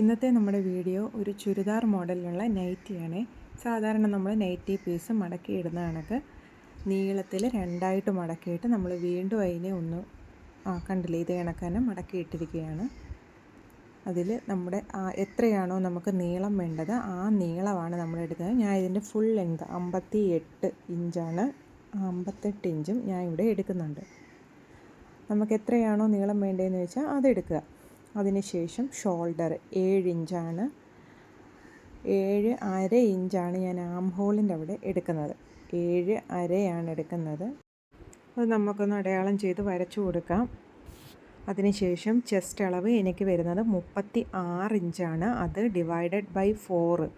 ഇന്നത്തെ നമ്മുടെ വീഡിയോ ഒരു ചുരിദാർ മോഡലിലുള്ള നൈറ്റിയാണ്. സാധാരണ നമ്മൾ നൈറ്റി പീസ് മടക്കി കണക്ക്. നീളത്തിൽ രണ്ടായിട്ട് മടക്കിയിട്ട് നമ്മൾ വീണ്ടും അതിനെ ഒന്ന് ആ കണ്ടില്ലേ ഇതേ കണക്ക് തന്നെ മടക്കി ഇട്ടിരിക്കുകയാണ്. അതിൽ നമ്മുടെ എത്രയാണോ നമുക്ക് നീളം വേണ്ടത് ആ നീളമാണ് നമ്മൾ എടുക്കുന്നത്. ഞാൻ ഇതിന്റെ ഫുൾ ലെങ്ത് അമ്പത്തി എട്ട് ഇഞ്ചാണ് അമ്പത്തെട്ട് ഇഞ്ചും ഞാൻ ഇവിടെ എടുക്കുന്നുണ്ട്. നമുക്ക് എത്രയാണോ നീളം വേണ്ടതെന്ന് വെച്ചാൽ അതെടുക്കുക അതിനുശേഷം ഷോൾഡർ ഏഴ് ഇഞ്ചാണ്. ഏഴ് അര ഇഞ്ചാണ് ഞാൻ ആം ഹോളിന്റെ അവിടെ എടുക്കുന്നത്. ഏഴ് അരയാണ് എടുക്കുന്നത്. അത് നമുക്കൊന്ന് അടയാളം ചെയ്ത് വരച്ചു കൊടുക്കാം. അതിനുശേഷം ചെസ്റ്റ് അളവ് എനിക്ക് വരുന്നത് മുപ്പത്തി ആറ് ഇഞ്ചാണ്. അത് ഡിവൈഡഡ് ബൈ ഫോറ്.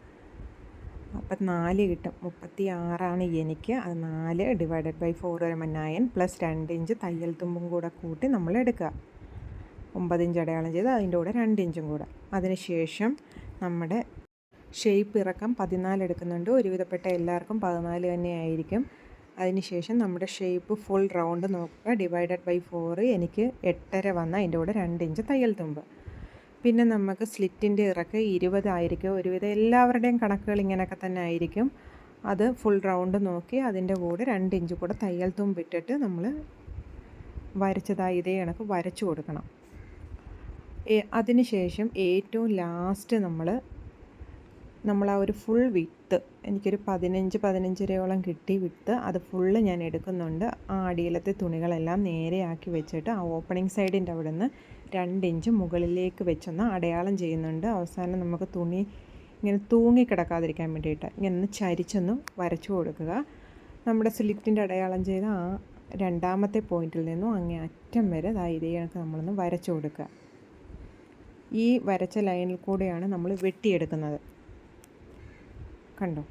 അപ്പം നാല് കിട്ടും. മുപ്പത്തി ആറാണ് എനിക്ക്. അത് നാല് ഡിവൈഡഡ് ബൈ ഫോർ വരുമ്പോൾ നയൻ പ്ലസ് രണ്ട് ഇഞ്ച് തയ്യൽ തുമ്പും കൂടെ കൂട്ടി നമ്മൾ എടുക്കുക. ഒമ്പത് ഇഞ്ച് അടയാളം ചെയ്ത് അതിന്റെ കൂടെ രണ്ട് ഇഞ്ചും കൂടെ. അതിനുശേഷം നമ്മുടെ ഷേപ്പ് ഇറക്കം പതിനാല് എടുക്കുന്നുണ്ട്. ഒരുവിധപ്പെട്ട എല്ലാവർക്കും പതിനാല് തന്നെ ആയിരിക്കും. അതിനുശേഷം നമ്മുടെ ഷേപ്പ് ഫുൾ റൗണ്ട് നോക്കുക. ഡിവൈഡഡ് ബൈ ഫോറ് എനിക്ക് എട്ടര വന്ന അതിന്റെ കൂടെ രണ്ട് ഇഞ്ച് തയ്യൽ തുമ്പ്. പിന്നെ നമുക്ക് സ്ലിറ്റിന്റെ ഇറക്ക് ഇരുപതായിരിക്കും ഒരുവിധം എല്ലാവരുടെയും കണക്കുകൾ ഇങ്ങനെയൊക്കെ തന്നെ ആയിരിക്കും. അത് ഫുൾ റൗണ്ട് നോക്കി അതിന്റെ കൂടെ രണ്ട് ഇഞ്ച് കൂടെ തയ്യൽ തുമ്പിട്ടിട്ട് നമ്മൾ വരച്ചതായി ഇതേ കണക്ക് വരച്ചു കൊടുക്കണം. അതിനുശേഷം ഏറ്റവും ലാസ്റ്റ് നമ്മൾ നമ്മൾ ആ ഒരു ഫുൾ വിത്ത് എനിക്കൊരു പതിനഞ്ച് പതിനഞ്ചരയോളം കിട്ടി വിത്ത് അത് ഫുള്ള് ഞാൻ എടുക്കുന്നുണ്ട്. ആ അടിയിലത്തെ തുണികളെല്ലാം നേരെയാക്കി വെച്ചിട്ട് ആ ഓപ്പണിംഗ് സൈഡിന്റെ അവിടെ നിന്ന് രണ്ടിഞ്ച് മുകളിലേക്ക് വെച്ചൊന്ന് അടയാളം ചെയ്യുന്നുണ്ട്. അവസാനം നമുക്ക് തുണി ഇങ്ങനെ തൂങ്ങി കിടക്കാതിരിക്കാൻ വേണ്ടിയിട്ട് ഇങ്ങനെ ഒന്ന് ചരിച്ചൊന്ന് വരച്ചു കൊടുക്കുക. നമ്മുടെ സ്ലിറ്റിന്റെ അടയാളം ചെയ്ത ആ രണ്ടാമത്തെ പോയിന്റിൽ നിന്നും അങ്ങേ അറ്റം വരെ ഇതേ നമ്മളൊന്ന് വരച്ചു കൊടുക്കുക. ഈ വരച്ച ലൈനിൽ കൂടെയാണ് നമ്മൾ വെട്ടിയെടുക്കുന്നത്. കണ്ടോ?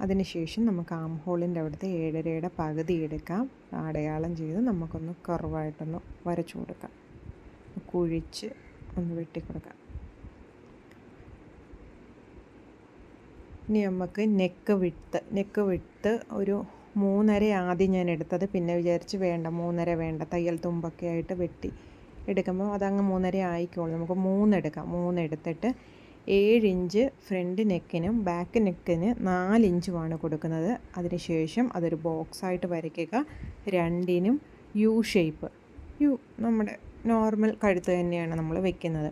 അതിനുശേഷം നമുക്ക് ആം ഹോളിന്റെ അവിടുത്തെ ഏഴരയുടെ പകുതി എടുക്കാം. അടയാളം ചെയ്ത് നമുക്കൊന്ന് കർവായിട്ടൊന്ന് വരച്ചു കൊടുക്കാം. കുഴിച്ച് ഒന്ന് വെട്ടിക്കൊടുക്കാം. ഇനി നമുക്ക് നെക്ക് വിട്ട് നെക്ക് വിട്ട് ഒരു മൂന്നര ആദ്യം ഞാൻ എടുത്തത്. പിന്നെ വിചാരിച്ച് വേണ്ട മൂന്നര വേണ്ട തയ്യൽ തുമ്പൊക്കെ ആയിട്ട് വെട്ടി. എടുക്കുമ്പോൾ അതങ്ങ് മൂന്നര ആയിക്കോളും. നമുക്ക് മൂന്നെടുക്കാം മൂന്നെടുത്തിട്ട് ഏഴ് ഇഞ്ച് ഫ്രണ്ട് നെക്കിനും ബാക്ക് നെക്കിന് നാല് ഇഞ്ചുമാണ് കൊടുക്കുന്നത്. അതിനുശേഷം അതൊരു ബോക്സായിട്ട് വരയ്ക്കുക. രണ്ടിനും യു ഷേപ്പ്. യു നമ്മുടെ നോർമൽ കഴുത്ത് തന്നെയാണ് നമ്മൾ വെക്കുന്നത്.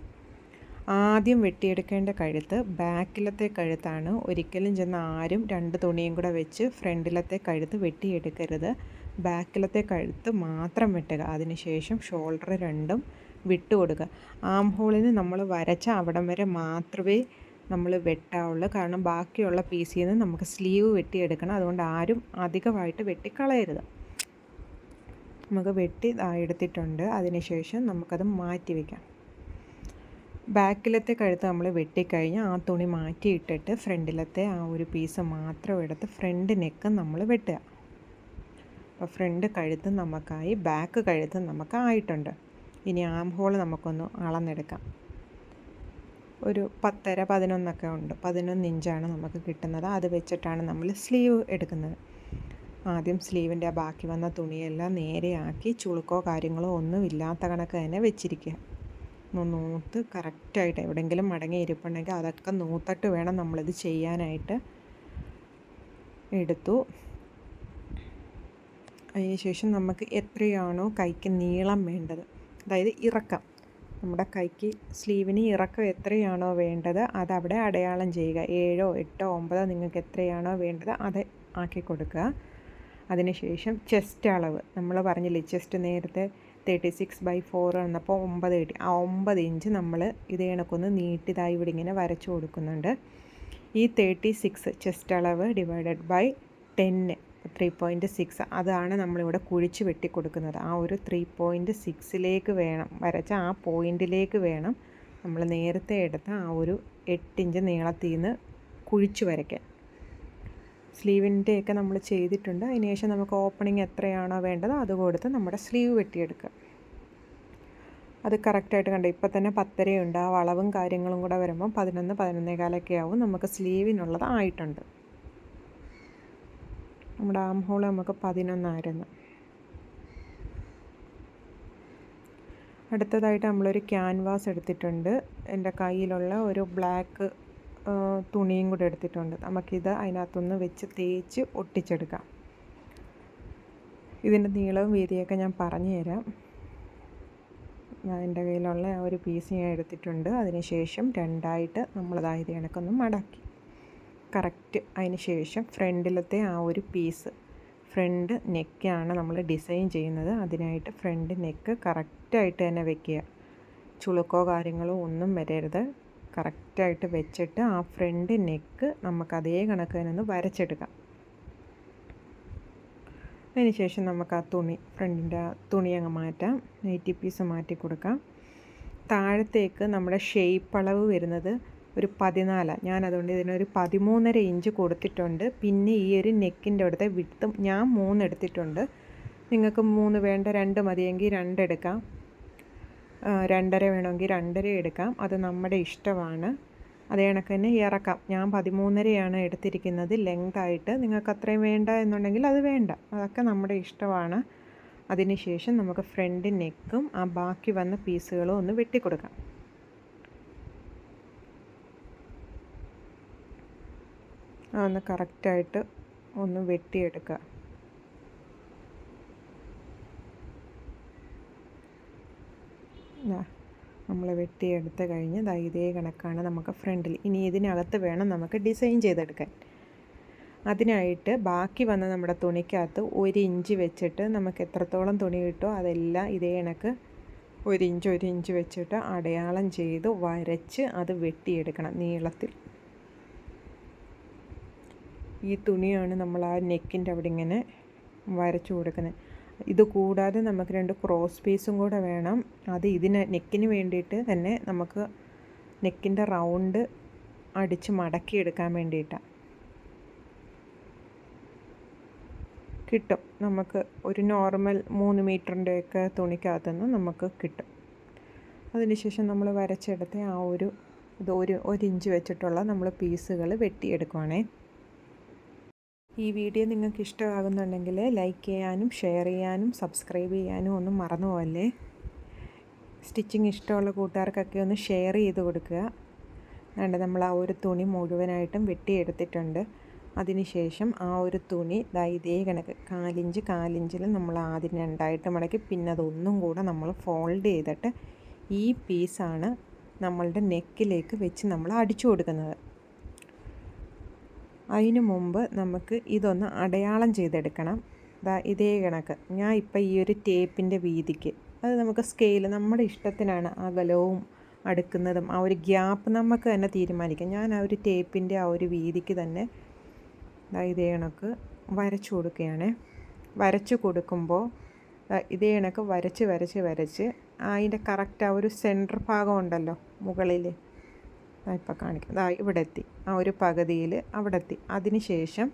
ആദ്യം വെട്ടിയെടുക്കേണ്ട കഴുത്ത് ബാക്കിലത്തെ കഴുത്താണ്. ഒരിക്കലും ചെന്ന് ആരും രണ്ട് തുണിയും കൂടെ വെച്ച് ഫ്രണ്ടിലത്തെ കഴുത്ത് വെട്ടിയെടുക്കരുത്. ബാക്കിലത്തെ കഴുത്ത് മാത്രം വെട്ടുക. അതിനുശേഷം ഷോൾഡർ രണ്ടും വിട്ട് കൊടുക്കുക ആം ഹോളിന് നമ്മൾ വരച്ച അവിടം വരെ മാത്രമേ നമ്മൾ വെട്ടാവുള്ളൂ. കാരണം ബാക്കിയുള്ള പീസിൽ നിന്ന് നമുക്ക് സ്ലീവ് വെട്ടിയെടുക്കണം. അതുകൊണ്ട് ആരും അധികമായിട്ട് വെട്ടിക്കളയരുത്. നമുക്ക് വെട്ടി എടുത്തിട്ടുണ്ട്. അതിനുശേഷം നമുക്കത് മാറ്റി വയ്ക്കാം ബാക്കിലത്തെ കഴുത്ത് നമ്മൾ വെട്ടിക്കഴിഞ്ഞ് ആ തുണി മാറ്റിയിട്ടിട്ട് ഫ്രണ്ടിലത്തെ ആ ഒരു പീസ് മാത്രം എടുത്ത് ഫ്രണ്ട് നെക്ക് നമ്മൾ വെട്ടുക. അപ്പോൾ ഫ്രണ്ട് കഴുത്ത് നമുക്കായി ബാക്ക് കഴുത്ത് നമുക്ക് ആയിട്ടുണ്ട് ഇനി ആം ഹോൾ നമുക്കൊന്ന് അളന്നെടുക്കാം. ഒരു പത്തര പതിനൊന്നൊക്കെ ഉണ്ട്. പതിനൊന്ന് ഇഞ്ചാണ് നമുക്ക് കിട്ടുന്നത്. അത് വെച്ചിട്ടാണ് നമ്മൾ സ്ലീവ് എടുക്കുന്നത്. ആദ്യം സ്ലീവിന്റെ ബാക്കി വന്ന തുണിയെല്ലാം നേരെയാക്കി ചുളുക്കോ കാര്യങ്ങളോ ഒന്നും ഇല്ലാത്ത കണക്ക് തന്നെ വെച്ചിരിക്കുക. നൂത്ത് കറക്റ്റായിട്ട് എവിടെയെങ്കിലും മടങ്ങി ഇരിപ്പുണ്ടെങ്കിൽ അതൊക്കെ നൂത്തട്ട് വേണം നമ്മളിത് ചെയ്യാനായിട്ട് എടുത്തു. അതിനുശേഷം നമുക്ക് എത്രയാണോ കൈക്ക് നീളം വേണ്ടത്. അതായത് ഇറക്കം. നമ്മുടെ കൈക്ക് സ്ലീവിന് ഇറക്കം എത്രയാണോ വേണ്ടത് അതവിടെ അടയാളം ചെയ്യുക. ഏഴോ എട്ടോ ഒമ്പതോ നിങ്ങൾക്ക് എത്രയാണോ വേണ്ടത് അത് ആക്കി കൊടുക്കുക. അതിനുശേഷം ചെസ്റ്റ് അളവ്. നമ്മൾ പറഞ്ഞില്ലേ ചെസ്റ്റ് നേരത്തെ തേർട്ടി സിക്സ് ബൈ ഫോർ എന്നപ്പോൾ ഒമ്പത് കിട്ടി. ആ ഒമ്പത് ഇഞ്ച് നമ്മൾ ഇത് കണക്കൊന്ന് നീട്ടിതായി ഇവിടെ ഇങ്ങനെ വരച്ചു കൊടുക്കുന്നുണ്ട്. ഈ തേർട്ടി സിക്സ് ചെസ്റ്റ് അളവ് divided by ten three point six അതാണ് നമ്മളിവിടെ കുഴിച്ച് വെട്ടി കൊടുക്കുന്നത് ആ ഒരു ത്രീ പോയിന്റ് സിക്സിലേക്ക് വേണം. വരച്ച ആ പോയിന്റിലേക്ക് വേണം നമ്മൾ നേരത്തെ എടുത്ത ആ ഒരു എട്ടിഞ്ച് നീളത്തിൽ നിന്ന് കുഴിച്ച് വരയ്ക്കാൻ. സ്ലീവിന്റെയൊക്കെ നമ്മൾ ചെയ്തിട്ടുണ്ട്. അതിനുശേഷം നമുക്ക് ഓപ്പണിങ് എത്രയാണോ വേണ്ടത് അത് കൊടുത്ത് നമ്മുടെ സ്ലീവ് വെട്ടിയെടുക്കുക. അത് കറക്റ്റായിട്ട് കണ്ടു? ഇപ്പം തന്നെ പത്തരയുണ്ട്. ആ വളവും കാര്യങ്ങളും കൂടെ വരുമ്പം പതിനൊന്ന് പതിനൊന്നേകാലൊക്കെ ആവും നമുക്ക് സ്ലീവിനുള്ളത് ആയിട്ടുണ്ട്. നമ്മുടെ ആം ഹോൾ നമുക്ക് പതിനൊന്നായിരുന്നു. അടുത്തതായിട്ട് നമ്മളൊരു ക്യാൻവാസ് എടുത്തിട്ടുണ്ട്. എന്റെ കയ്യിലുള്ള ഒരു ബ്ലാക്ക് തുണിയും കൂടെ എടുത്തിട്ടുണ്ട്. നമുക്കിത് അതിനകത്തുനിന്ന് വെച്ച് തേച്ച് ഒട്ടിച്ചെടുക്കാം. ഇതിന്റെ നീളവും വീതിയൊക്കെ ഞാൻ പറഞ്ഞു തരാം. എന്റെ കയ്യിലുള്ള ആ ഒരു പീസ് ഞാൻ എടുത്തിട്ടുണ്ട്. അതിനുശേഷം രണ്ടായിട്ട് നമ്മളതായത് കണക്കൊന്ന് മടക്കി. കറക്റ്റ് അതിന് ശേഷം ഫ്രണ്ടിലത്തെ ആ ഒരു പീസ് ഫ്രണ്ട് നെക്കാണ് നമ്മൾ ഡിസൈൻ ചെയ്യുന്നത്. അതിനായിട്ട് ഫ്രണ്ട് നെക്ക് കറക്റ്റായിട്ട് തന്നെ വെക്കുക. ചുളുക്കോ കാര്യങ്ങളോ ഒന്നും വരരുത്. കറക്റ്റായിട്ട് വെച്ചിട്ട് ആ ഫ്രണ്ട് നെക്ക് നമുക്ക് അതേ കണക്ക് തന്നെ ഒന്ന് വരച്ചെടുക്കാം. അതിനുശേഷം നമുക്ക് ആ തുണി ഫ്രണ്ടിന്റെ തുണി അങ്ങ് മാറ്റാം. നൈറ്റി പീസ് മാറ്റി കൊടുക്കാം. താഴത്തേക്ക് നമ്മുടെ ഷേപ്പ് അളവ് വരുന്നത് ഒരു പതിനാലാണ് ഞാൻ അതുകൊണ്ട് ഇതിനൊരു പതിമൂന്നര ഇഞ്ച് കൊടുത്തിട്ടുണ്ട്. പിന്നെ ഈ ഒരു നെക്കിന്റെ അവിടുത്തെ വിട്ടും ഞാൻ മൂന്ന് എടുത്തിട്ടുണ്ട്. നിങ്ങൾക്ക് മൂന്ന് വേണ്ട രണ്ട് മതിയെങ്കിൽ രണ്ടെടുക്കാം രണ്ടര വേണമെങ്കിൽ രണ്ടര എടുക്കാം. അത് നമ്മുടെ ഇഷ്ടമാണ്. അതേ കണക്ക് തന്നെ ഇറക്കാം. ഞാൻ പതിമൂന്നരയാണ് എടുത്തിരിക്കുന്നത്. ലെങ്ത് ആയിട്ട് നിങ്ങൾക്ക് അത്രയും വേണ്ട എന്നുണ്ടെങ്കിൽ അത് വേണ്ട. അതൊക്കെ നമ്മുടെ ഇഷ്ടമാണ്. അതിനുശേഷം നമുക്ക് ഫ്രണ്ട് നെക്കും ആ ബാക്കി വന്ന പീസുകളും ഒന്ന് വെട്ടിക്കൊടുക്കാം. ഒന്ന് കറക്റ്റായിട്ട് ഒന്ന് വെട്ടിയെടുക്കുക. നമ്മൾ വെട്ടിയെടുത്ത് കഴിഞ്ഞ് ദാ ഇതേ കണക്കാണ് നമുക്ക് ഫ്രണ്ടിൽ. ഇനി ഇതിനകത്ത് വേണം നമുക്ക് ഡിസൈൻ ചെയ്തെടുക്കാൻ. അതിനായിട്ട് ബാക്കി വന്ന നമ്മുടെ തുണിക്കകത്ത് ഒരു ഇഞ്ച് വെച്ചിട്ട് നമുക്ക് എത്രത്തോളം തുണി കിട്ടുമോ അതെല്ലാം ഇതേ കണക്ക് ഒരു ഇഞ്ച് ഒരു ഇഞ്ച് വെച്ചിട്ട് അടയാളം ചെയ്ത് വരച്ച് അത് വെട്ടിയെടുക്കണം നീളത്തിൽ. ഈ തുണിയാണ് നമ്മൾ ആ നെക്കിന്റെ അവിടെ ഇങ്ങനെ വരച്ചു കൊടുക്കുന്നത്. ഇത് കൂടാതെ നമുക്ക് രണ്ട് ക്രോസ് പീസും കൂടെ വേണം. അത് ഇതിന് നെക്കിന് വേണ്ടിയിട്ട് തന്നെ നമുക്ക് നെക്കിന്റെ റൗണ്ട് അടിച്ച് മടക്കിയെടുക്കാൻ വേണ്ടിയിട്ടാണ് കിട്ടും. നമുക്ക് ഒരു നോർമൽ മൂന്ന് മീറ്ററിന്റെയൊക്കെ തുണിക്കകത്തുനിന്ന് നമുക്ക് കിട്ടും. അതിനുശേഷം നമ്മൾ വരച്ചെടുത്ത ആ ഒരു ഇത് ഒരു ഒരു ഇഞ്ച് വെച്ചിട്ടുള്ള നമ്മൾ പീസുകൾ വെട്ടിയെടുക്കുവാണേ. ഈ വീഡിയോ നിങ്ങൾക്ക് ഇഷ്ടമാകുന്നുണ്ടെങ്കിൽ ലൈക്ക് ചെയ്യാനും ഷെയർ ചെയ്യാനും സബ്സ്ക്രൈബ് ചെയ്യാനും ഒന്നും മറന്നു പോകല്ലേ സ്റ്റിച്ചിങ് ഇഷ്ടമുള്ള കൂട്ടുകാർക്കൊക്കെ ഒന്ന് ഷെയർ ചെയ്ത് കൊടുക്കുക. വേണ്ട നമ്മൾ ആ ഒരു തുണി മുഴുവനായിട്ടും വെട്ടിയെടുത്തിട്ടുണ്ട്. അതിനുശേഷം ആ ഒരു തുണി ദാ ഇതേ കണക്ക് കാലിഞ്ച് കാലിഞ്ചിൽ നമ്മൾ ആദ്യം രണ്ടായിട്ട് മടക്കി പിന്നെ അതൊന്നും കൂടെ നമ്മൾ ഫോൾഡ് ചെയ്തിട്ട് ഈ പീസാണ് നമ്മളുടെ നെക്കിലേക്ക് വെച്ച് നമ്മൾ അടിച്ചു കൊടുക്കുന്നത്. അതിനു മുമ്പ് നമുക്ക് ഇതൊന്ന് അടയാളം ചെയ്തെടുക്കണം. ദാ ഇതേ കണക്ക്. ഞാൻ ഇപ്പം ഈ ഒരു ടേപ്പിന്റെ വീതിക്ക് അത് നമുക്ക് സ്കെയിൽ നമ്മുടെ ഇഷ്ടത്തിനാണ് അകലവും അടുക്കുന്നതും ആ ഒരു ഗ്യാപ്പ് നമുക്ക് തന്നെ തീരുമാനിക്കാം. ഞാൻ ആ ഒരു ടേപ്പിന്റെ ആ ഒരു വീതിക്ക് തന്നെ ഇതേ കണക്ക് വരച്ചു കൊടുക്കുകയാണ്. വരച്ചു കൊടുക്കുമ്പോൾ ഇതേ കണക്ക് വരച്ച് വരച്ച് വരച്ച് അതിന്റെ കറക്റ്റ് ആ ഒരു സെന്റർ ഭാഗം ഉണ്ടല്ലോ മുകളിൽ. ഇപ്പോൾ കാണിക്കാം. അതാ ഇവിടെ എത്തി ആ ഒരു പകുതിയിൽ അവിടെ എത്തി അതിനുശേഷം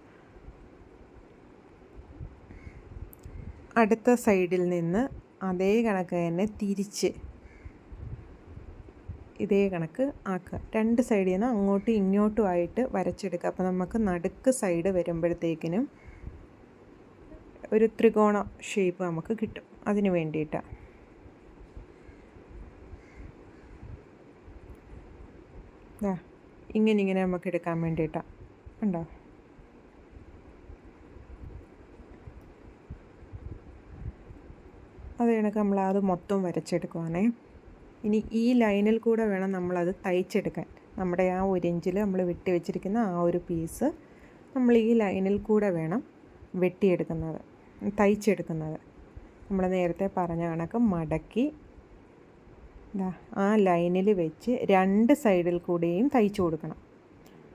അടുത്ത സൈഡിൽ നിന്ന് അതേ കണക്ക് തന്നെ തിരിച്ച് ഇതേ കണക്ക് ആക്കുക. രണ്ട് സൈഡിൽ നിന്ന് അങ്ങോട്ടും ഇങ്ങോട്ടും ആയിട്ട് വരച്ചെടുക്കുക. അപ്പോൾ നമുക്ക് നടുക്ക് സൈഡ് വരുമ്പോഴത്തേക്കിനും ഒരു ത്രികോണ ഷേപ്പ് നമുക്ക് കിട്ടും. അതിന് വേണ്ടിയിട്ടാണ് ഇങ്ങനെ ഇങ്ങനെ നമുക്ക് എടുക്കാൻ വേണ്ടിയിട്ടാണ് ഉണ്ടോ അത് കണക്ക് നമ്മൾ അത് മൊത്തം വരച്ചെടുക്കുവാണേ. ഇനി ഈ ലൈനിൽ കൂടെ വേണം നമ്മളത് തയ്ച്ചെടുക്കാൻ. നമ്മുടെ ആ ഒരു ഇഞ്ചിൽ നമ്മൾ വെട്ടി വെച്ചിരിക്കുന്ന ആ ഒരു പീസ് നമ്മൾ ഈ ലൈനിൽ കൂടെ വേണം വെട്ടിയെടുക്കുന്നത് തയ്ച്ചെടുക്കുന്നത്. നമ്മൾ നേരത്തെ പറഞ്ഞ കണക്ക് മടക്കി ആ ലൈനിൽ വെച്ച് രണ്ട് സൈഡിൽ കൂടെയും തയ്ച്ചു കൊടുക്കണം.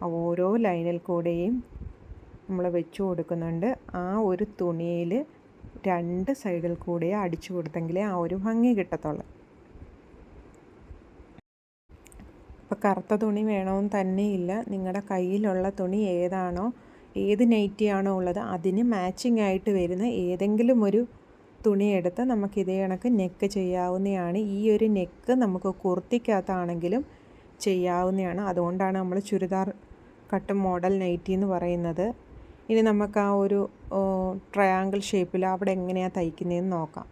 ഓരോ ലൈനിൽ കൂടെയും നമ്മൾ വെച്ചു കൊടുക്കുന്നുണ്ട്. ആ ഒരു തുണിയിൽ രണ്ട് സൈഡിൽ കൂടെ അടിച്ചു കൊടുത്തെങ്കിലേ ആ ഒരു ഭംഗി കിട്ടത്തുള്ളൂ. ഇപ്പോൾ കറുത്ത തുണി വേണമെന്ന് തന്നെയില്ല നിങ്ങളുടെ കയ്യിലുള്ള തുണി ഏതാണോ ഏത് നൈറ്റിയാണോ ഉള്ളത് അതിന് മാച്ചിങ് ആയിട്ട് വരുന്ന ഏതെങ്കിലും ഒരു തുണിയെടുത്ത് നമുക്ക് ഇതേ കണക്ക് നെക്ക് ചെയ്യാവുന്നതാണ്. ഈ ഒരു നെക്ക് നമുക്ക് കുർത്തിക്കകത്താണെങ്കിലും ചെയ്യാവുന്നതാണ്. അതുകൊണ്ടാണ് നമ്മൾ ചുരിദാർ കട്ട് മോഡൽ നൈറ്റി എന്ന് പറയുന്നത്. ഇനി നമുക്ക് ആ ഒരു ട്രയാങ്കിൾ ഷേപ്പിൽ അവിടെ എങ്ങനെയാണ് തയ്ക്കുന്നതെന്ന് നോക്കാം.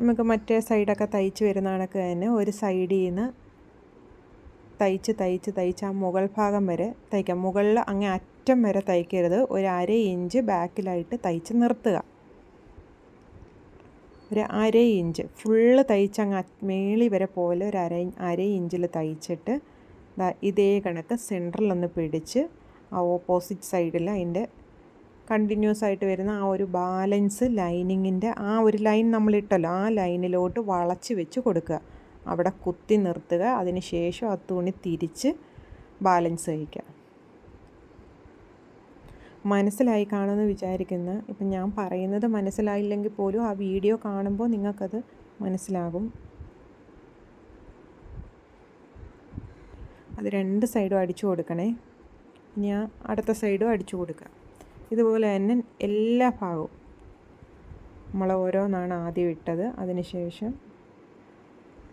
നമുക്ക് മറ്റേ സൈഡൊക്കെ തയ്ച്ച് വരുന്ന കണക്ക് തന്നെ ഒരു സൈഡിൽ നിന്ന് തയ്ച്ച് തയ്ച്ച് തയ്ച്ച് ആ മുകൾ ഭാഗം വരെ തയ്ക്കാം. മുകളിൽ അങ്ങേ അറ്റം വരെ തയ്ക്കരുത്. ഒരു അര ഇഞ്ച് ബാക്കിലായിട്ട് തയ്ച്ച് നിർത്തുക. ഒരു അര ഇഞ്ച്. ഫുള്ള് തയ്ച്ച് അങ്ങ് മേളി വരെ പോലെ ഒരു അര അര ഇഞ്ചിൽ തയ്ച്ചിട്ട് ഇതേ കണക്ക് സെന്ററിലൊന്ന് പിടിച്ച് ആ ഓപ്പോസിറ്റ് സൈഡിൽ അതിന്റെ കണ്ടിന്യൂസ് ആയിട്ട് വരുന്ന ആ ഒരു ബാലൻസ് ലൈനിങ്ങിന്റെ ആ ഒരു ലൈൻ നമ്മളിട്ടല്ലോ ആ ലൈനിലോട്ട് വളച്ച് വെച്ച് കൊടുക്കുക. അവിടെ കുത്തി നിർത്തുക. അതിന് ശേഷം ആ തുണി തിരിച്ച് ബാലൻസ് കഴിക്കുക മനസ്സിലായി കാണുമെന്ന് വിചാരിക്കുന്ന. ഇപ്പം ഞാൻ പറയുന്നത് മനസ്സിലായില്ലെങ്കിൽ പോലും ആ വീഡിയോ കാണുമ്പോൾ നിങ്ങൾക്കത് മനസ്സിലാകും. അത് രണ്ട് സൈഡും അടിച്ചു കൊടുക്കണേ. ഞാൻ അടുത്ത സൈഡും അടിച്ചു കൊടുക്കുക. ഇതുപോലെ തന്നെ എല്ലാ ഭാഗവും നമ്മൾ ഓരോന്നാണ് ആദ്യം ഇട്ടത്. അതിനുശേഷം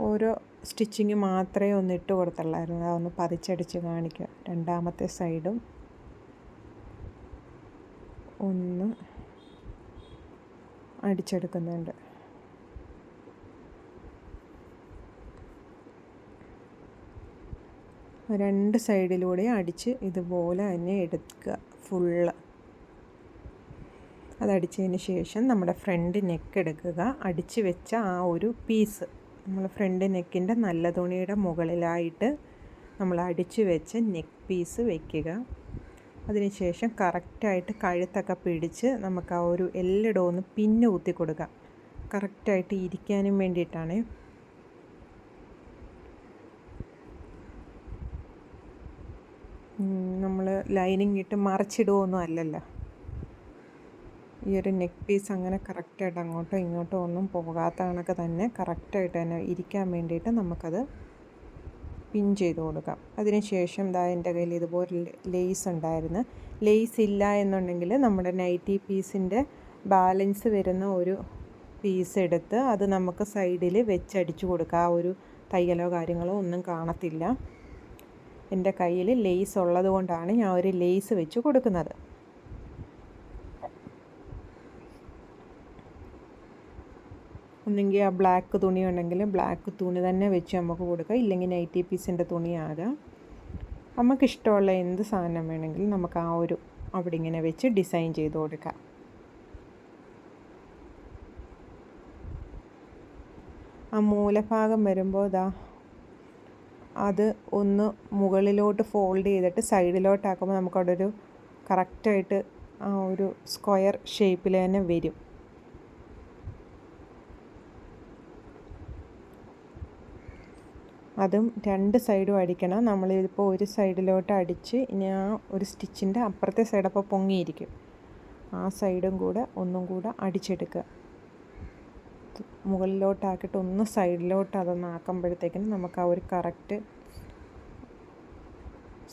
ഓരോ സ്റ്റിച്ചിങ് മാത്രമേ ഒന്ന് ഇട്ട് കൊടുത്തുള്ളായിരുന്നു. അതൊന്ന് പതിച്ചടിച്ച് കാണിക്കുക. രണ്ടാമത്തെ സൈഡും ഒന്ന് അടിച്ചെടുക്കുന്നുണ്ട്. രണ്ട് സൈഡിലൂടെ അടിച്ച് ഇതുപോലെ തന്നെ എടുക്കുക ഫുള്ള് അതടിച്ചതിന് ശേഷം നമ്മുടെ ഫ്രണ്ട് നെക്ക് എടുക്കുക. അടിച്ച് വെച്ച ആ ഒരു പീസ് നമ്മൾ ഫ്രണ്ട് നെക്കിന്റെ നല്ല തുണിയുടെ മുകളിലായിട്ട് നമ്മൾ അടിച്ച് വെച്ച നെക്ക് പീസ് വയ്ക്കുക അതിനുശേഷം കറക്റ്റായിട്ട് കഴുത്തൊക്കെ പിടിച്ച് നമുക്ക് ആ ഒരു എല്ലിടം ഒന്ന് പിന്ന് കുത്തി കൊടുക്കാം കറക്റ്റായിട്ട് ഇരിക്കാനും വേണ്ടിയിട്ടാണ്. നമ്മൾ ലൈനിങ് ഇട്ട് മറച്ചിടുകയൊന്നും അല്ലല്ലോ. ഈ ഒരു നെക്ക് പീസ് അങ്ങനെ കറക്റ്റായിട്ട് അങ്ങോട്ടോ ഇങ്ങോട്ടോ ഒന്നും പോകാത്ത കണക്ക് തന്നെ കറക്റ്റായിട്ട് തന്നെ ഇരിക്കാൻ വേണ്ടിയിട്ട് നമുക്കത് പിൻ ചെയ്ത് കൊടുക്കാം. അതിനുശേഷം ദാ എന്റെ കയ്യിൽ ഇതുപോലെ ലേസ് ഉണ്ടായിരുന്നു. ലേസ് ഇല്ല എന്നുണ്ടെങ്കിൽ നമ്മുടെ നൈറ്റി പീസിന്റെ ബാലൻസ് വരുന്ന ഒരു പീസ് എടുത്ത് അത് നമുക്ക് സൈഡിൽ വെച്ചടിച്ചു കൊടുക്കുക ആ ഒരു തയ്യലോ കാര്യങ്ങളോ ഒന്നും കാണത്തില്ല. എന്റെ കയ്യിൽ ലേസ് ഉള്ളത് കൊണ്ടാണ് ഞാൻ ഒരു ലേസ് വെച്ച് കൊടുക്കുന്നത്. ഒന്നെങ്കിൽ ആ ബ്ലാക്ക് തുണി ഉണ്ടെങ്കിൽ ബ്ലാക്ക് തുണി തന്നെ വെച്ച് നമുക്ക് കൊടുക്കാം. ഇല്ലെങ്കിൽ നൈറ്റി പീസിന്റെ തുണിയാകാം നമുക്ക് ഇഷ്ടമുള്ള എന്ത് സാധനം വേണമെങ്കിലും നമുക്ക് ആ ഒരു അവിടെ ഇങ്ങനെ വെച്ച് ഡിസൈൻ ചെയ്ത് കൊടുക്കാം. ആ മൂലഭാഗം വരുമ്പോൾ ഇതാ അത് ഒന്ന് മുകളിലോട്ട് ഫോൾഡ് ചെയ്തിട്ട് സൈഡിലോട്ടാക്കുമ്പോൾ നമുക്കവിടെ ഒരു കറക്റ്റായിട്ട് ആ ഒരു സ്ക്വയർ ഷേപ്പിൽ തന്നെ വരും. അതും രണ്ട് സൈഡും അടിക്കണം. നമ്മളിതിപ്പോൾ ഒരു സൈഡിലോട്ട് അടിച്ച് ഇനി ആ ഒരു സ്റ്റിച്ചിന്റെ അപ്പുറത്തെ സൈഡ് അപ്പോൾ പൊങ്ങിയിരിക്കും. ആ സൈഡും കൂടെ ഒന്നും കൂടെ അടിച്ചെടുക്കുക. മുകളിലോട്ടാക്കിയിട്ട് ഒന്ന് സൈഡിലോട്ട് അതൊന്ന് ആക്കുമ്പോഴത്തേക്കിന് നമുക്ക് ആ ഒരു കറക്റ്റ്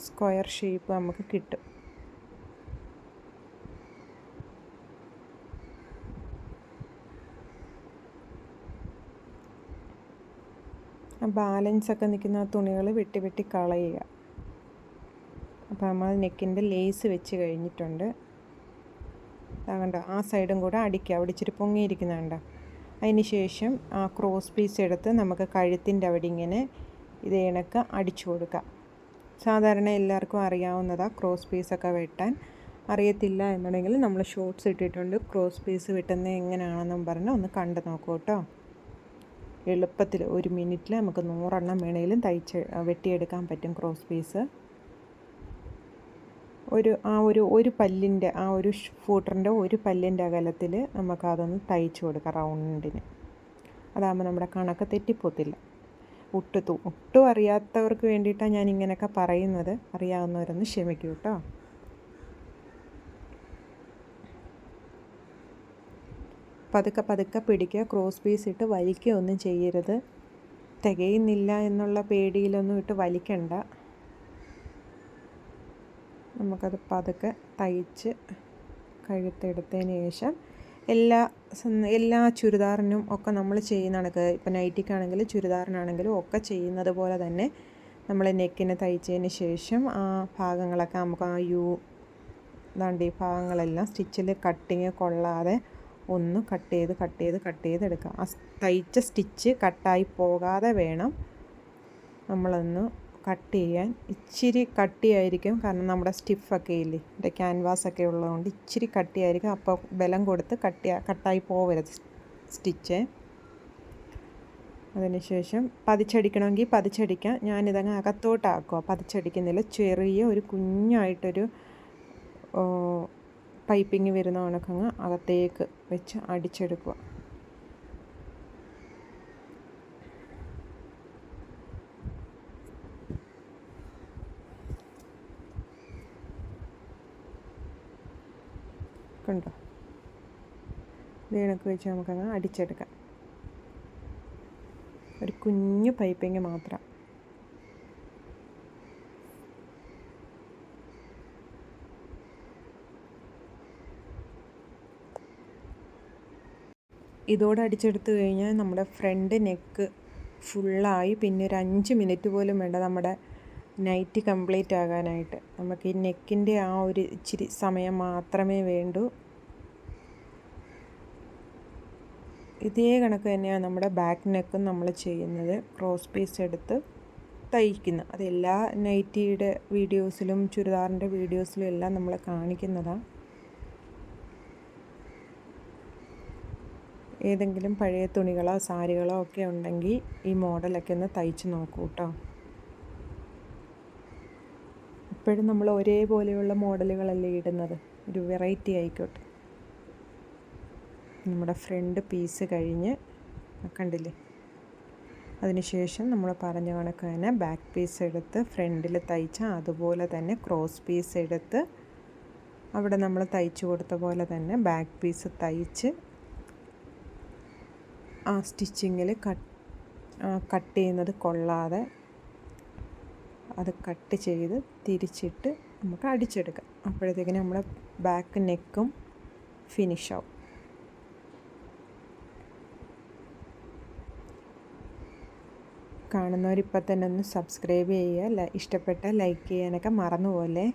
സ്ക്വയർ ഷേപ്പ് നമുക്ക് കിട്ടും. ബാലൻസ് ഒക്കെ നിൽക്കുന്ന തുണികൾ വെട്ടി വെട്ടി കളയുക. അപ്പോൾ നമ്മൾ നെക്കിന്റെ ലേസ് വെച്ച് കഴിഞ്ഞിട്ടുണ്ട്. കണ്ടോ ആ സൈഡും കൂടെ അടിക്കുക. അവിടെ ഇച്ചിരി പൊങ്ങിയിരിക്കുന്നുണ്ടോ അതിന് ശേഷം ആ ക്രോസ് പീസ് എടുത്ത് നമുക്ക് കഴുത്തിന്റെ അവിടെ ഇങ്ങനെ ഇത് ഇണക്ക് അടിച്ചു കൊടുക്കുക സാധാരണ എല്ലാവർക്കും അറിയാവുന്നതാണ് ക്രോസ് പീസൊക്കെ വെട്ടാൻ. അറിയത്തില്ല എന്നുണ്ടെങ്കിൽ നമ്മൾ ഷോർട്സ് ഇട്ടിട്ടുണ്ട്. ക്രോസ് പീസ് വെട്ടുന്നത് എങ്ങനെയാണെന്നും പറഞ്ഞ് ഒന്ന് കണ്ടു നോക്കൂ കേട്ടോ. എളുപ്പത്തിൽ ഒരു മിനിറ്റിൽ നമുക്ക് നൂറെണ്ണം വേണമെങ്കിലും തയ്ച്ച് വെട്ടിയെടുക്കാൻ പറ്റും ക്രോസ് പീസ്. ഒരു ആ ഒരു ഒരു പല്ലിന്റെ ആ ഒരു ഫൂട്ടറിന്റെ ഒരു പല്ലിന്റെ അകലത്തിൽ നമുക്കതൊന്ന് തയ്ച്ചു കൊടുക്കാം റൗണ്ടിന്. അതാകുമ്പോൾ നമ്മുടെ കണക്ക് തെറ്റിപ്പോത്തില്ല. ഒട്ടു ഒട്ടും അറിയാത്തവർക്ക് വേണ്ടിയിട്ടാണ് ഞാൻ ഇങ്ങനെയൊക്കെ പറയുന്നത്. അറിയാവുന്നവരൊന്ന് ക്ഷമിക്കൂ കേട്ടോ പതുക്കെ പതുക്കെ പിടിക്കുക ക്രോസ് പീസ് ഇട്ട് വലിക്കുക ഒന്നും ചെയ്യരുത്. തികയുന്നില്ല എന്നുള്ള പേടിയിലൊന്നും ഇട്ട് വലിക്കണ്ട. നമുക്കത് പതുക്കെ തയ്ച്ച് കഴുത്തെടുത്തതിന് ശേഷം എല്ലാ എല്ലാ ചുരിദാറിനും ഒക്കെ നമ്മൾ ചെയ്യുന്ന കണക്ക് ഇപ്പം നൈറ്റിക്കാണെങ്കിലും ചുരിദാറിനാണെങ്കിലും ഒക്കെ ചെയ്യുന്നത് പോലെ തന്നെ നമ്മൾ നെക്കിന് തയ്ച്ചതിന് ശേഷം ആ ഭാഗങ്ങളൊക്കെ നമുക്ക് ആ യു ദാണ്ട് ഭാഗങ്ങളെല്ലാം സ്റ്റിച്ചിൽ കട്ടിങ് കൊള്ളാതെ ഒന്ന് കട്ട് ചെയ്ത് കട്ട് ചെയ്ത് കട്ട് ചെയ്ത് എടുക്കുക ആ തയ്ച്ച സ്റ്റിച്ച് കട്ടായി പോകാതെ വേണം നമ്മളൊന്ന് കട്ട് ചെയ്യാൻ. ഇച്ചിരി കട്ടിയായിരിക്കും കാരണം നമ്മുടെ സ്റ്റിഫൊക്കെ ഇല്ലേ? എന്റെ ക്യാൻവാസൊക്കെ ഉള്ളതുകൊണ്ട് ഇച്ചിരി കട്ടിയായിരിക്കും. അപ്പോൾ ബലം കൊടുത്ത് കട്ടി കട്ടായി പോവരുത് സ്റ്റിച്ച്. അതിനുശേഷം പതിച്ചടിക്കണമെങ്കിൽ പതിച്ചടിക്കാം. ഞാനിതങ്ങ് അകത്തോട്ടാക്കുക പതിച്ചടിക്കുന്നില്ല ചെറിയ ഒരു കുഞ്ഞായിട്ടൊരു പൈപ്പിങ് വരുന്ന കണക്കങ്ങ് അകത്തേക്ക് വെച്ച് അടിച്ചെടുക്കുക. കണ്ടോ? ഇത് വെച്ച് നമുക്കങ്ങ് അടിച്ചെടുക്കാം. ഒരു കുഞ്ഞു പൈപ്പിങ് മാത്രം. ഇതോടെ അടിച്ചെടുത്തു കഴിഞ്ഞാൽ നമ്മുടെ ഫ്രണ്ട് നെക്ക് ഫുള്ളായി. പിന്നെ ഒരു അഞ്ച് മിനിറ്റ് പോലും വേണ്ട നമ്മുടെ നൈറ്റ് കംപ്ലീറ്റ് ആകാനായിട്ട്. നമുക്ക് ഈ നെക്കിന്റെ ആ ഒരു ഇച്ചിരി സമയം മാത്രമേ വേണ്ടൂ. ഇതേ കണക്ക് തന്നെയാണ് നമ്മുടെ ബാക്ക് നെക്കും നമ്മൾ ചെയ്യുന്നത്. ക്രോസ് പീസ് എടുത്ത് തയ്ക്കുന്നത് അതെല്ലാ നൈറ്റിയുടെ വീഡിയോസിലും ചുരിദാറിന്റെ വീഡിയോസിലും എല്ലാം നമ്മൾ കാണിക്കുന്നതാണ്. ഏതെങ്കിലും പഴയ തുണികളോ സാരികളോ ഒക്കെ ഉണ്ടെങ്കിൽ ഈ മോഡലൊക്കെ ഒന്ന് തയ്ച്ച് നോക്കൂ കേട്ടോ ഇപ്പോഴും നമ്മൾ ഒരേപോലെയുള്ള മോഡലുകളല്ലേ ഇടുന്നത്. ഒരു വെറൈറ്റി ആയിക്കോട്ടെ. നമ്മുടെ ഫ്രണ്ട് പീസ് കഴിഞ്ഞ് കണ്ടില്ലേ? അതിനുശേഷം നമ്മൾ പറഞ്ഞ കണക്ക് തന്നെ ബാക്ക് പീസ് എടുത്ത് ഫ്രണ്ടിൽ തയ്ച്ച അതുപോലെ തന്നെ ക്രോസ് പീസ് എടുത്ത് അവിടെ നമ്മൾ തയ്ച്ചു കൊടുത്ത പോലെ തന്നെ ബാക്ക് പീസ് തയ്ച്ച് ആ സ്റ്റിച്ചിങ്ങിൽ കട്ട് കട്ട് ചെയ്യുന്നത് കൊള്ളാതെ അത് കട്ട് ചെയ്ത് തിരിച്ചിട്ട് നമുക്ക് അടിച്ചെടുക്കാം. അപ്പോഴത്തേക്കും നമ്മുടെ ബാക്ക് നെക്കും ഫിനിഷ് ആവും. കാണുന്നവരിപ്പോൾ തന്നെ ഒന്ന് സബ്സ്ക്രൈബ് ചെയ്യുക. ഇഷ്ടപ്പെട്ട ലൈക്ക് ചെയ്യാനൊക്കെ മറന്നുപോലെ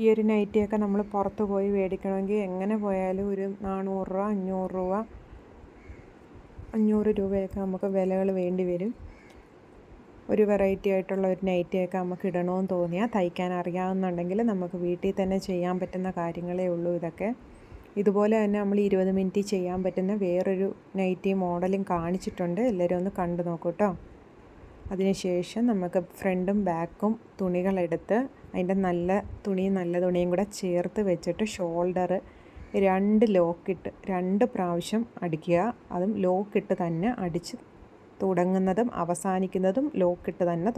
ഈ ഒരു നൈറ്റിയൊക്കെ നമ്മൾ പുറത്ത് പോയി മേടിക്കണമെങ്കിൽ എങ്ങനെ പോയാലും ഒരു നാനൂറ് രൂപ അഞ്ഞൂറ് രൂപ അഞ്ഞൂറ് രൂപയൊക്കെ നമുക്ക് വിലകൾ വേണ്ടി വരും. ഒരു വെറൈറ്റി ആയിട്ടുള്ള ഒരു നൈറ്റിയൊക്കെ നമുക്ക് ഇടണമെന്ന് തോന്നിയാൽ തയ്ക്കാൻ അറിയാവുന്നുണ്ടെങ്കിൽ നമുക്ക് വീട്ടിൽ തന്നെ ചെയ്യാൻ പറ്റുന്ന കാര്യങ്ങളേ ഉള്ളൂ ഇതൊക്കെ. ഇതുപോലെ തന്നെ നമ്മൾ ഇരുപത് മിനിറ്റ് ചെയ്യാൻ പറ്റുന്ന വേറൊരു നൈറ്റി മോഡലും കാണിച്ചിട്ടുണ്ട്. എല്ലാവരും ഒന്ന് കണ്ടു നോക്കൂ കേട്ടോ. അതിനുശേഷം നമുക്ക് ഫ്രണ്ടും ബാക്കും തുണികളെടുത്ത് അതിന്റെ നല്ല തുണിയും നല്ല തുണിയും കൂടെ ചേർത്ത് വെച്ചിട്ട് ഷോൾഡർ രണ്ട് ലോക്കിട്ട് രണ്ട് പ്രാവശ്യം അടിക്കുക. അതും ലോക്കിട്ട് തന്നെ അടിച്ച് തുടങ്ങുന്നതും അവസാനിക്കുന്നതും ലോക്കിട്ട് തന്നെ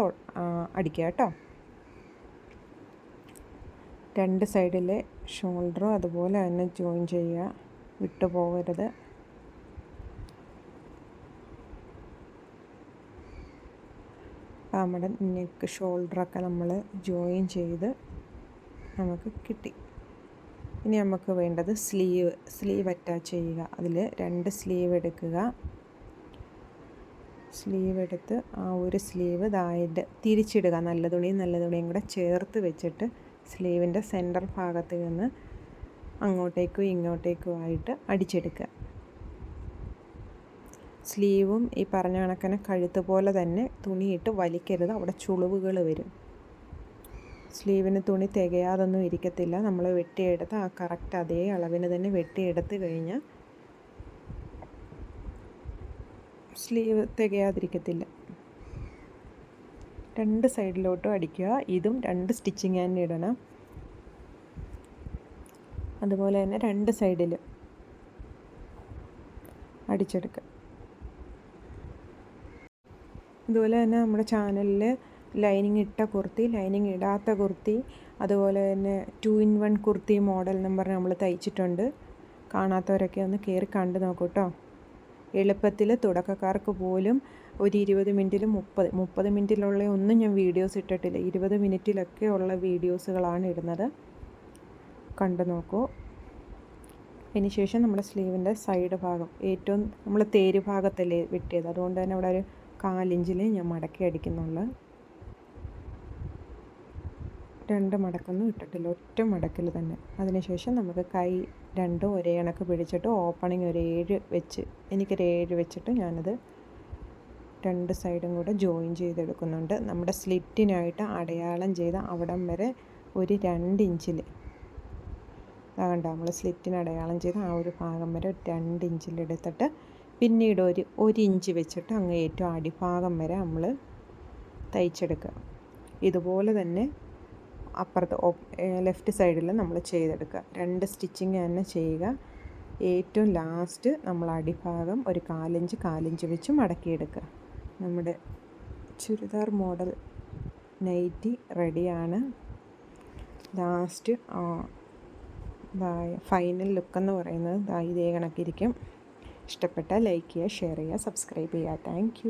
അടിക്കുക കേട്ടോ. രണ്ട് സൈഡിലെ ഷോൾഡറും അതുപോലെ തന്നെ ജോയിൻ ചെയ്യുക. വിട്ടു നമ്മുടെ നെക്ക് ഷോൾഡറൊക്കെ നമ്മൾ ജോയിൻ ചെയ്ത് നമുക്ക് കിട്ടി. ഇനി നമുക്ക് വേണ്ടത് സ്ലീവ് സ്ലീവ് അറ്റാച്ച് ചെയ്യുക. അതിൽ രണ്ട് സ്ലീവ് എടുക്കുക. സ്ലീവ് എടുത്ത് ആ ഒരു സ്ലീവ് ഇതായിട്ട് തിരിച്ചിടുക. നല്ല തുണിയും നല്ല തുണിയും കൂടെ ചേർത്ത് വെച്ചിട്ട് സ്ലീവിന്റെ സെന്റർ ഭാഗത്ത് നിന്ന് അങ്ങോട്ടേക്കും ഇങ്ങോട്ടേക്കും ആയിട്ട് അടിച്ചെടുക്കുക. സ്ലീവും ഈ പറഞ്ഞ കണക്കിന് കഴുത്ത് പോലെ തന്നെ തുണിയിട്ട് വലിക്കരുത്. അവിടെ ചുളിവുകൾ വരും. സ്ലീവിന് തുണി തികയാതൊന്നും ഇരിക്കത്തില്ല. നമ്മൾ വെട്ടിയെടുത്ത് ആ കറക്റ്റ് അതേ അളവിന് തന്നെ വെട്ടിയെടുത്ത് കഴിഞ്ഞാൽ സ്ലീവ് തികയാതിരിക്കത്തില്ല. രണ്ട് സൈഡിലോട്ടും അടിക്കുക. ഇതും രണ്ട് സ്റ്റിച്ചിങ് തന്നെ ഇടണം. അതുപോലെ തന്നെ രണ്ട് സൈഡിലും അടിച്ചെടുക്കുക. അതുപോലെ തന്നെ നമ്മുടെ ചാനലിൽ ലൈനിങ് ഇട്ട കുർത്തി ലൈനിങ് ഇടാത്ത കുർത്തി അതുപോലെ തന്നെ two in one kurti model എന്നും നമ്മൾ തയ്ച്ചിട്ടുണ്ട്. കാണാത്തവരൊക്കെ ഒന്ന് കയറി കണ്ടു നോക്കൂ കേട്ടോ എളുപ്പത്തിൽ തുടക്കക്കാർക്ക് പോലും ഒരു ഇരുപത് മിനിറ്റിൽ മുപ്പത് മുപ്പത് മിനിറ്റിലുള്ള ഒന്നും ഞാൻ വീഡിയോസ് ഇട്ടിട്ടില്ല. ഇരുപത് മിനിറ്റിലൊക്കെ ഉള്ള വീഡിയോസുകളാണ് ഇടുന്നത്. കണ്ടു നോക്കൂ. അതിനുശേഷം നമ്മുടെ സ്ലീവിന്റെ സൈഡ് ഭാഗം. ഏറ്റവും നമ്മൾ തേര് ഭാഗത്തല്ലേ വെട്ടിയത്. അതുകൊണ്ട് തന്നെ അവിടെ ഒരു കാലിഞ്ചിൽ ഞാൻ മടക്കി അടിക്കുന്നുള്ളു. രണ്ട് മടക്കൊന്നും ഇട്ടിട്ടില്ല ഒറ്റ മടക്കിൽ തന്നെ. അതിനുശേഷം നമുക്ക് കൈ രണ്ടും ഒരേ കണക്ക് പിടിച്ചിട്ട് ഓപ്പണിങ് ഒരു ഏഴ് വെച്ച് എനിക്കൊരു ഏഴ് വെച്ചിട്ട് ഞാനത് രണ്ട് സൈഡും കൂടെ ജോയിൻ ചെയ്തെടുക്കുന്നുണ്ട്. നമ്മുടെ സ്ലിറ്റിനായിട്ട് അടയാളം ചെയ്ത അവിടം വരെ ഒരു രണ്ട് ഇഞ്ചിൽ. കണ്ടോ നമ്മൾ സ്ലിറ്റിന് അടയാളം ചെയ്ത ആ ഒരു ഭാഗം വരെ രണ്ടിഞ്ചിലെടുത്തിട്ട് പിന്നീട് ഒരു ഒരു ഇഞ്ച് വെച്ചിട്ട് അങ്ങ് ഏറ്റവും അടിഭാഗം വരെ നമ്മൾ തയ്ച്ചെടുക്കുക. ഇതുപോലെ തന്നെ അപ്പുറത്ത് ലെഫ്റ്റ് സൈഡിൽ നമ്മൾ ചെയ്തെടുക്കുക. രണ്ട് സ്റ്റിച്ചിങ് തന്നെ ചെയ്യുക. ഏറ്റവും ലാസ്റ്റ് നമ്മൾ അടിഭാഗം ഒരു കാലിഞ്ച് കാലിഞ്ച് വെച്ച് മടക്കിയെടുക്കുക. നമ്മുടെ ചുരിദാർ മോഡൽ നൈറ്റി റെഡിയാണ്. ലാസ്റ്റ് ഫൈനൽ ലുക്ക് എന്ന് പറയുന്നത് ഇതേ കണക്കിരിക്കും. ഇഷ്ടപ്പെട്ടാൽ ലൈക്ക് ചെയ്യുക ഷെയർ ചെയ്യുക സബ്സ്ക്രൈബ് ചെയ്യുക. താങ്ക്